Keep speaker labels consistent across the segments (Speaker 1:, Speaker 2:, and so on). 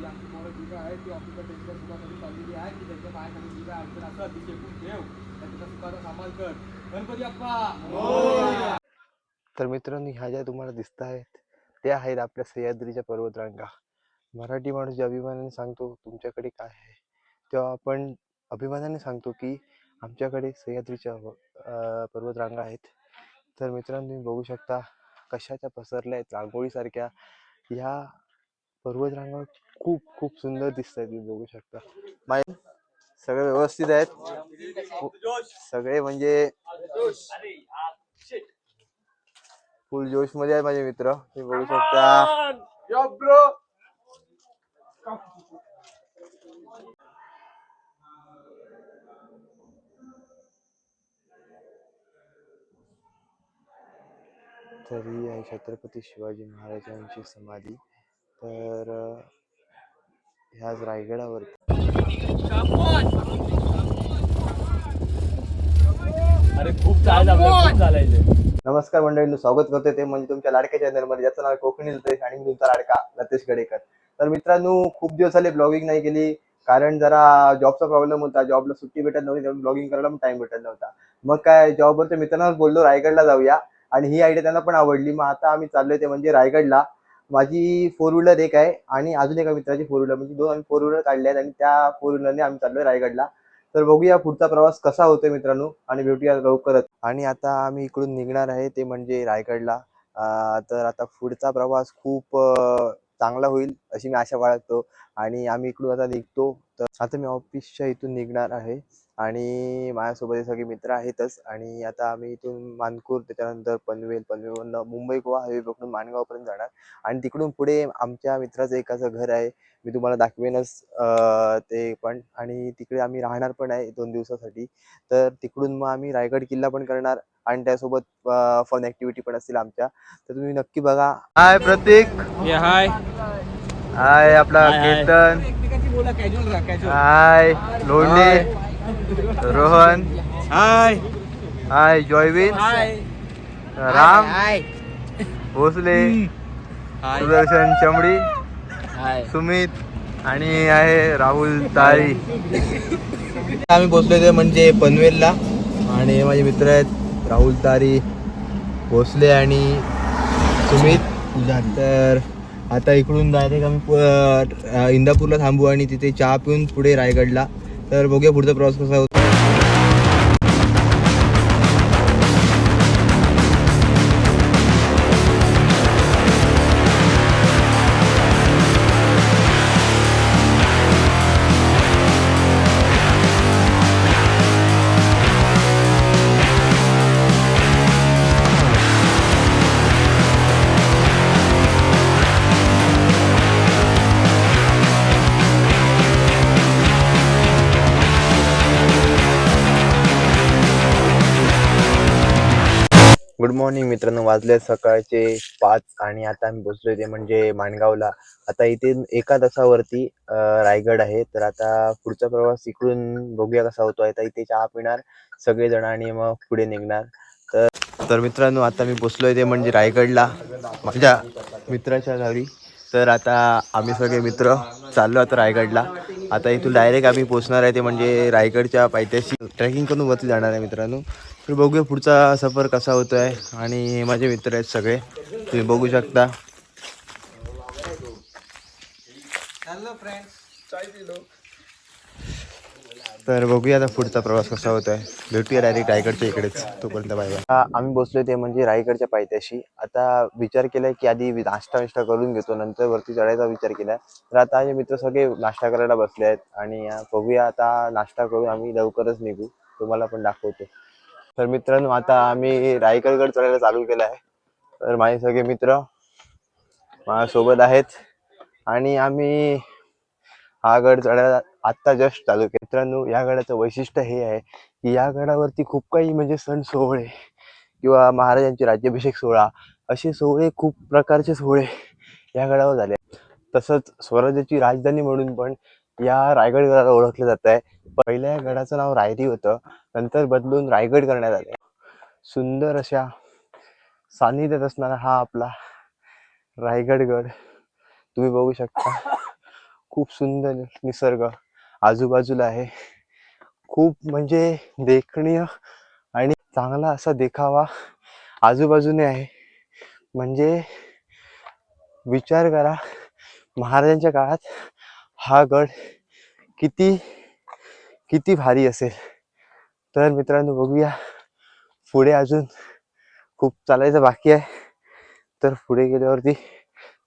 Speaker 1: जी आमची पोरं जी काय आहे ती ऑफिसर त्यांच्या सुखासाठी चाललेली आहे की त्यांच्या पायाखाली जी काय अडचण असं ती शेकून ठेव. त्यांच्या सुखाचा सामाल कर. गणपती अप्पा!
Speaker 2: तर मित्रांनो ह्या ज्या तुम्हाला दिसत आहेत त्या आहेत आपल्या सह्याद्रीच्या पर्वतरांगा. मराठी माणूस ज्या अभिमानाने सांगतो तुमच्याकडे काय आहे? तेव्हा आपण अभिमानाने सांगतो की आमच्याकडे सह्याद्रीच्या पर्वतरांगा आहेत. तर मित्रांनो तुम्ही बघू शकता कशाच्या पसरल्या आहेत रांगोळीसारख्या. ह्या पर्वतरांगा खूप खूप सुंदर दिसत आहेत तुम्ही बघू शकता. माय सगळे व्यवस्थित आहेत. हो, सगळे म्हणजे फुल जोशमध्ये आहे माझे मित्र. तुम्ही बघू शकता. तरी आहे छत्रपती शिवाजी महाराजांची समाधी. तर ह्याच रायगडावर.
Speaker 1: अरे खूप चालायचं
Speaker 2: नमस्कार मंडळींनो स्वागत करतोय ते म्हणजे तुमच्या लाडक्या चॅनलमध्ये ज्याचं नाव कोकणी लतेश आणि मी तुमचा लाडका लतेश गडेकर. तर मित्रांनो खूप दिवस झाले ब्लॉगिंग नाही केली कारण जरा जॉबचा प्रॉब्लेम होता. जॉबला सुट्टी भेटत नव्हती त्यामुळे ब्लॉगिंग करायला पण टाइम भेटत नव्हता. मग काय जॉबवरच्या मित्रांनाच बोललो रायगडला जाऊया. आणि ही आयडिया त्यांना पण आवडली. मग आता आम्ही चाललोय ते म्हणजे रायगडला. माझी फोर व्हीलर एक आहे आणि अजून एका मित्राची फोर व्हीलर म्हणजे दोन आम्ही फोर व्हीलर काढले आहेत आणि त्या फोर व्हीलरने आम्ही चाललोय रायगडला. तर बघूया पुढचा प्रवास कसा होतोय मित्रांनो आणि भेटूया लवकरच. आणि आता आम्ही इकडून निघणार आहे ते म्हणजे रायगडला. तर आता पुढचा प्रवास खूप चांगला होईल अशी मी आशा बाळगतो. आणि आम्ही इकडून आता निघतो. तर आता मी ऑफिसच्या इथून निघणार आहे. आणि माझ्यासोबत हे सगळे मित्र आहेतच. आणि आता आम्ही इथून मानपूर त्याच्यानंतर पनवेल पनवेलवरनं मुंबई गोवा हायवे पकडून माणगावपर्यंत जाणार. आणि तिकडून पुढे आमच्या मित्राचं एकाचं घर आहे. मी तुम्हाला दाखवेनच अं, ते पण. आणि तिकडे आम्ही राहणार पण आहे दोन दिवसासाठी. तर तिकडून मग आम्ही रायगड किल्ला पण करणार आणि त्यासोबत फन ऍक्टिव्हिटी पण असतील आमच्या. तर तुम्ही नक्की बघा. हाय प्रतीक.
Speaker 1: हाय
Speaker 2: हाय आपला. केतन. हाय लोंढे रोहन।
Speaker 1: हाय।
Speaker 2: हाय जॉयविन
Speaker 1: हाय।
Speaker 2: राम। भोसले। सुदर्शन चमडी।
Speaker 1: हाय।
Speaker 2: सुमित आणि आहे राहुल तारी आम्ही पोचलो ते म्हणजे पनवेलला आणि हे माझे मित्र आहेत राहुल तारी भोसले आणि सुमित. तर आता इकडून डायरेक्ट आम्ही इंदापूरला थांबू आणि तिथे चहा पिऊन पुढे रायगडला. तर बघूया पुढचा प्रवास कसा होतो. गुड मॉर्निंग मित्रांनो. वाजले सकाळचे पाच आणि आता आम्ही पोचलोय ते म्हणजे माणगावला. आता इथे एका तासावरती रायगड आहे. तर आता पुढचा प्रवास इकडून बघूया कसा होतो आता इथे चहा पिणार सगळेजण आणि मग पुढे निघणार. तर तर मित्रांनो आता मी पोचलोय ते म्हणजे रायगडला माझ्या मित्राच्या घरी. तर आता आम्ही सगळे मित्र चाललो आता रायगडला. आता इथून डायरेक्ट आम्ही पोचणार आहे ते म्हणजे रायगडच्या पायथ्याशी. ट्रेकिंग करून वरती जाणार आहे मित्रांनो. तर बघूया पुढचा सफर कसा होतो आहे आणि हे माझे मित्र आहेत सगळे. तुम्ही बघू शकता. तर बघूया आता पुढचा प्रवास कसा होत आहे भेटूया डायरेक्ट रायगडच्या इकडेच तोपर्यंत बाय आम्ही बसलो ते म्हणजे रायगडच्या पायथ्याशी. आता विचार केलाय की आधी नाश्ता विष्टा करून घेतो नंतर वरती चढायचा विचार केलाय. तर आता माझे मित्र सगळे नाश्ता करायला बसले आहेत आणि बघूया आता नाश्ता करून आम्ही लवकरच निघू. तुम्हाला पण दाखवतो. तर मित्रांनो आता आम्ही रायगडगड चढायला चालू केलं आहे. तर माझे सगळे मित्र माझ्यासोबत आहेत. आणि आम्ही हा गड चढायला आत्ता जस्ट चालू केला. मित्रांनो या गडाचं वैशिष्ट्य हे आहे की या गडावरती खूप काही म्हणजे सण सोहळे किंवा महाराजांचे राज्याभिषेक सोहळा असे सोहळे खूप प्रकारचे सोहळे या गडावर झाले. तसंच स्वराज्याची राजधानी म्हणून पण या रायगड गडाला ओळखलं जात आहे. पहिल्या या गडाचं नाव रायरी होतं नंतर बदलून रायगड करण्यात आले. सुंदर अशा सान्निध्यात असणारा हा आपला रायगड गड तुम्ही बघू शकता. खूप सुंदर निसर्ग आजूबाजूला आहे. खूप म्हणजे देखणीय आणि चांगला असा देखावा आजूबाजूने आहे. म्हणजे विचार करा महाराजांच्या काळात हा गड किती किती भारी असेल. तर मित्रांनो बघूया पुढे अजून खूप चालायचं बाकी आहे. तर पुढे गेल्यावरती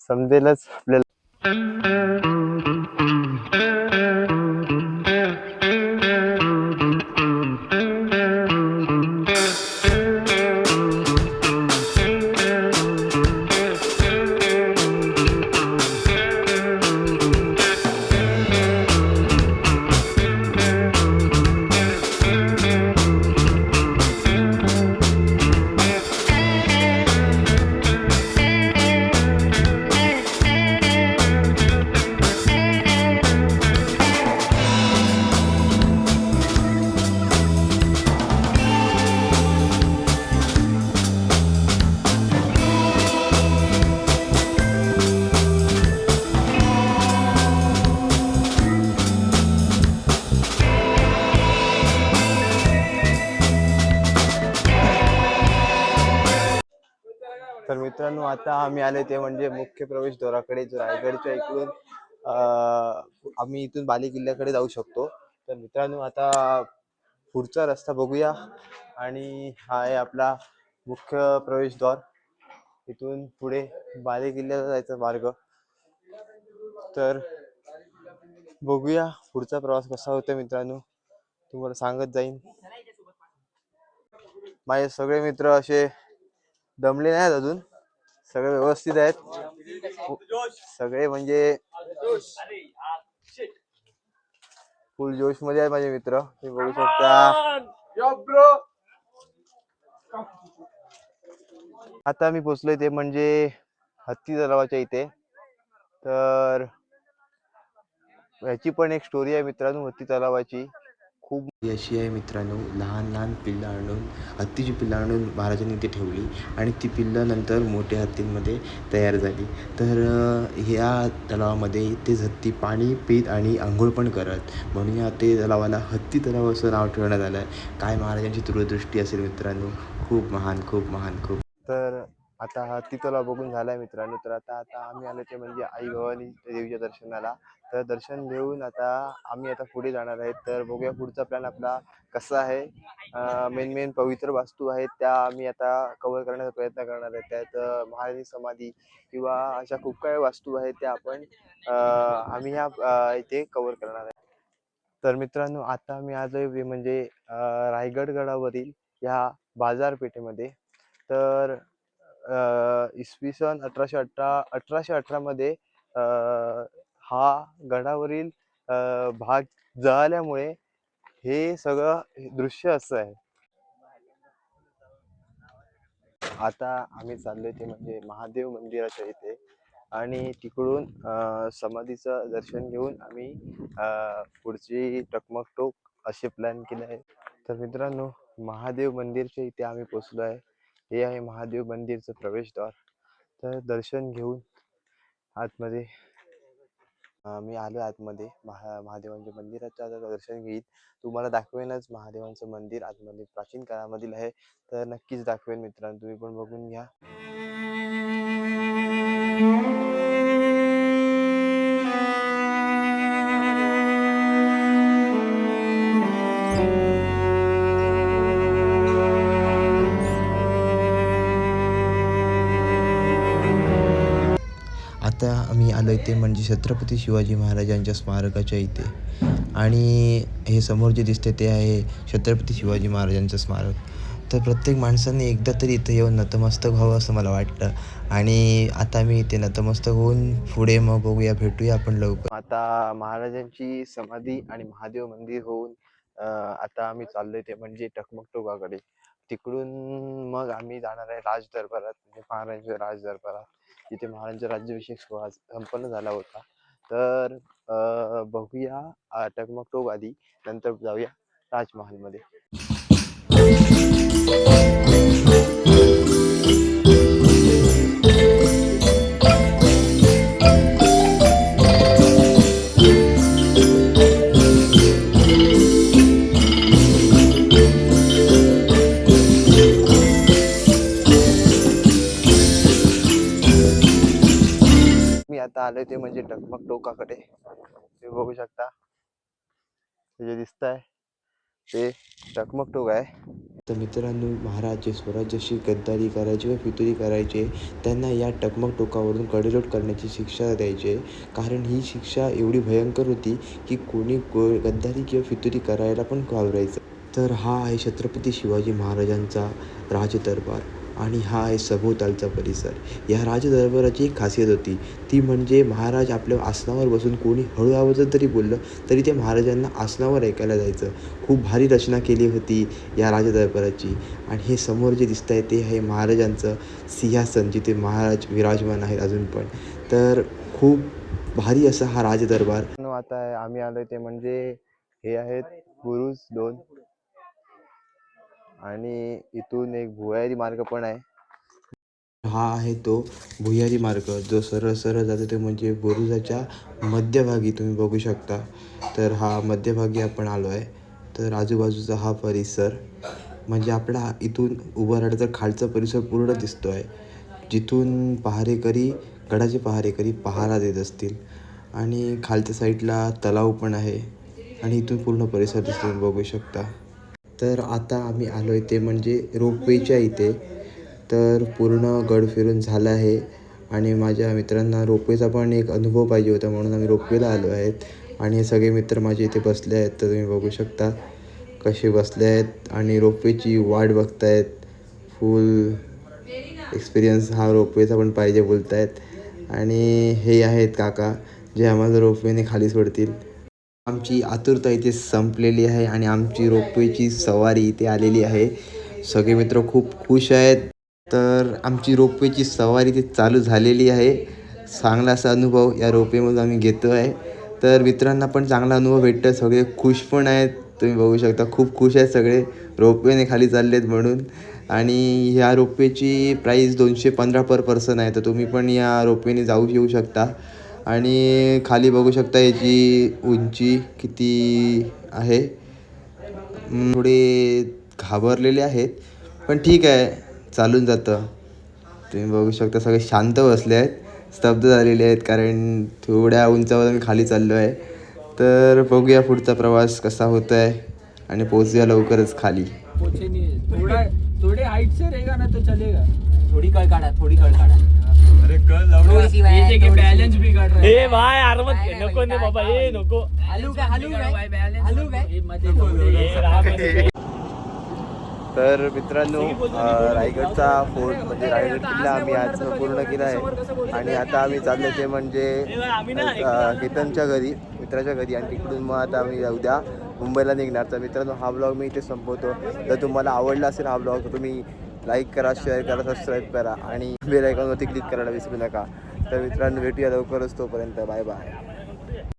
Speaker 2: समजेलच आपल्याला. तर मित्रांनो आता आम्ही आले ते म्हणजे मुख्य प्रवेशद्वाराकडे जो रायगडच्या इकडून आम्ही इथून बाले किल्ल्याकडे जाऊ शकतो. तर मित्रांनो आता पुढचा रस्ता बघूया. आणि हा आहे आपला मुख्य प्रवेशद्वार इथून पुढे बाले किल्ल्याला जायचा मार्ग. तर बघूया पुढचा प्रवास कसा होतो मित्रांनो. तुम्हाला सांगत जाईन. माझे सगळे मित्र असे दमले नाहीत अजून. सगळे व्यवस्थित आहेत. सगळे म्हणजे फुल जोशमध्ये आहेत माझे मित्र. तुम्ही बघू शकता. आता मी पोचलो इथे म्हणजे हत्ती तलावाच्या इथे. तर ह्याची पण एक स्टोरी आहे मित्रांनो हत्ती तलावाची. खूप
Speaker 3: अशी आहे मित्रांनो. लहान लहान पिल्लं आणून हत्तीची पिल्लं आणून महाराजांनी इथे ठेवली आणि ती पिल्लं नंतर मोठ्या हत्तींमध्ये तयार झाली. तर ह्या तलावामध्ये तेच हत्ती पाणी पित आणि आंघोळ पण करत. म्हणून या ते तलावाला हत्ती तलाव असं नाव ठेवण्यात आलं आहे काय महाराजांची दूरदृष्टी असेल मित्रांनो. खूप महान खूप महान खूप
Speaker 2: आता हा तिथला बघून झालाय मित्रांनो. तर आता आता आम्ही आलो ते म्हणजे आई भवानी देवीच्या दर्शनाला. तर दर्शन घेऊन आता आम्ही आता पुढे जाणार आहेत तर बघूया पुढचा प्लॅन आपला कसा आहे. मेन मेन पवित्र वास्तू आहेत त्या आम्ही आता कव्हर करण्याचा प्रयत्न करणार आहे. त्यात महाराणी समाधी किंवा अशा खूप काही वास्तू आहेत त्या आपण आम्ही ह्या इथे कव्हर करणार आहे. तर मित्रांनो आता आम्ही आज म्हणजे रायगडगडावरील रायगड गडावरील ह्या बाजारपेठेमध्ये. तर इसवी सन अठराशे अठरा अठराशे अठरामध्ये हा गडावरील भाग जळाल्यामुळे हे सगळं दृश्य असं आहे. आता आम्ही चाललोय ते म्हणजे महादेव मंदिराच्या इथे आणि तिकडून समाधीचं दर्शन घेऊन आम्ही पुढची टकमक टोक असे प्लॅन केले आहे. तर मित्रांनो महादेव मंदिरच्या इथे आम्ही पोचलो आहे हे आहे महादेव मंदिरचं प्रवेशद्वार. तर दर्शन घेऊन आतमध्ये मी आलो आतमध्ये. महा महादेवांच्या मंदिराचं आता दर्शन घेईन. तुम्हाला दाखवेनच महादेवांचं मंदिर आतमध्ये प्राचीन काळामधील आहे. तर नक्कीच दाखवेन मित्रांनो तुम्ही पण बघून घ्या.
Speaker 3: आम्ही इथे म्हणजे छत्रपती शिवाजी महाराजांच्या स्मारकाच्या इथे. आणि हे समोर जे दिसते ते आहे छत्रपती शिवाजी महाराजांचं स्मारक. तर प्रत्येक माणसाने एकदा तरी इथं येऊन नतमस्तक व्हावं असं मला वाटतं. आणि आता मी इथे नतमस्तक होऊन पुढे मग बघूया भेटूया आपण लवकर.
Speaker 2: आता महाराजांची समाधी आणि महादेव मंदिर होऊन आता आम्ही चाललोय ते म्हणजे टकमकटोकाकडे. तिकडून मग आम्ही जाणार आहे राज दरबारात म्हणजे राज दरबारात तिथे महाराजांचा राज्याभिषेक सोहळा संपन्न झाला होता. तर बघूया टकमक टोक आधी नंतर जाऊया ताजमहालमध्ये
Speaker 4: आता आलोय ते म्हणजे टकमक टोकाकडे ते बघू शकता. हे जे दिसत आहे ते टकमक टोक आहे.
Speaker 2: तर मित्रांनो महाराज जे स्वराज्याशी गद्दारी करायची व फितुरी करायचे त्यांना या टकमक टोकावरून कडेलोट करण्याची शिक्षा द्यायचे. कारण ही शिक्षा एवढी भयंकर होती की कोणी गद्दारी किंवा फितुरी करायला पण घाबरायचं. तर हा आहे छत्रपती शिवाजी महाराजांचा राजदरबार. आणि हा आहे सभोवतालचा परिसर. या राजदरबाराची एक खासियत होती. ती म्हणजे महाराज आपल्या आसनावर बसून कोणी हळू आवाजात जरी बोललं तरी ते महाराजांना आसनावर ऐकायला जायचं. खूप भारी रचना केली होती या राजदरबाराची. आणि हे समोर जे दिसत आहे ते आहे महाराजांचं सिंहासन जिथे महाराज विराजमान आहेत अजून पण. तर खूप भारी असा हा राजदरबार.
Speaker 4: आता आम्ही आलो ते म्हणजे हे आहेत पुरुष दोन. आणि इथून एक भुयारी मार्ग पण आहे.
Speaker 2: हा आहे तो भुयारी मार्ग. जो सरळ सरळ जातो ते म्हणजे बुरुजाच्या मध्यभागी तुम्ही बघू शकता. तर हा मध्यभागी आपण आलो आहे. तर आजूबाजूचा हा परिसर म्हणजे आपला इथून उभं राहिलं तर खालचा परिसर पूर्ण दिसतो आहे जिथून पहारेकरी गडाचे पहारेकरी पहारा देत असतील. आणि खालच्या साईडला तलाव पण आहे. आणि इथून पूर्ण परिसर दिसतो तुम्ही बघू शकता. तर आता आम्ही आलो आहे ते म्हणजे रोपवेच्या इथे. तर पूर्ण गड फिरून झालं आहे. आणि माझ्या मित्रांना रोपवेचा पण एक अनुभव पाहिजे होता म्हणून आम्ही रोपवेला आलो आहेत. आणि हे सगळे मित्र माझे इथे बसले आहेत तर तुम्ही बघू शकता कसे बसले आहेत. आणि रोपवेची वाट बघतायत. फुल एक्सपिरियन्स हा रोपवेचा पण पाहिजे बोलत आहेत आणि हे आहेत काका जे आम्हाला रोपवेने खाली सोडतील. आमची आतुरता इथे संपलेली आहे आणि आमची रोपवेची सवारी इथे आलेली आहे. सगळे मित्र खूप खुश आहेत. तर आमची रोपवेची सवारी इथे चालू झालेली आहे. चांगला असा अनुभव या रोपवेमधून आम्ही घेतो आहे तर मित्रांना पण चांगला अनुभव भेटतो सगळे खुश पण आहेत. तुम्ही बघू शकता खूप खुश आहेत सगळे. रोपवेने खाली चालले आहेत म्हणून. आणि ह्या रोपवेची प्राईस दोनशे पंधरा पर पर्सन आहे. तर तुम्ही पण या रोपवेने जाऊ येऊ शकता. आणि खाली बघू शकता याची उंची किती आहे. थोडे घाबरलेले आहेत पण ठीक आहे चालून जातं. तुम्ही बघू शकता सगळे शांत बसले आहेत स्तब्ध झालेले आहेत कारण थोड्या उंचावर खाली चाललो आहे. तर बघूया पुढचा प्रवास कसा होत आहे आणि पोचूया लवकरच खाली.
Speaker 5: पहुंचे नहीं है। थोड़ा थोड़े हाइट से रहेगा ना तो चलेगा.
Speaker 6: थोड़ी कळ काढा थोडी कळ काढा
Speaker 5: अरे कल
Speaker 6: थोडीशी
Speaker 5: ये
Speaker 6: बाहेर,
Speaker 5: देखिए
Speaker 6: थोडीशी.
Speaker 5: बैलेंस बिगड़ रहा है।
Speaker 1: ए भाई अरे मत
Speaker 6: नाही,
Speaker 1: नको
Speaker 6: नाही,
Speaker 1: ने बाबा
Speaker 6: काय,
Speaker 1: ए नको।
Speaker 6: हलू काय हलू काय हलू काय
Speaker 1: ए राम
Speaker 4: तर मित्रांनो रायगडचा फोर्ट म्हणजे रायगड किल्ला आम्ही आज पूर्ण केला आहे. आणि आता आम्ही चाललो ते म्हणजे केतनच्या घरी मित्राच्या घरी आणि तिकडून मग आता आम्ही उद्या मुंबईला निघणार. तर मित्रांनो हा ब्लॉग मी इथे संपवतो. जर तुम्हाला आवडला असेल हा ब्लॉग तर तुम्ही लाईक करा शेअर करा सबस्क्राईब करा आणि बेल आयकॉनवरती क्लिक करायला विसरू नका. तर मित्रांनो भेटूया लवकरच तोपर्यंत. Bye bye.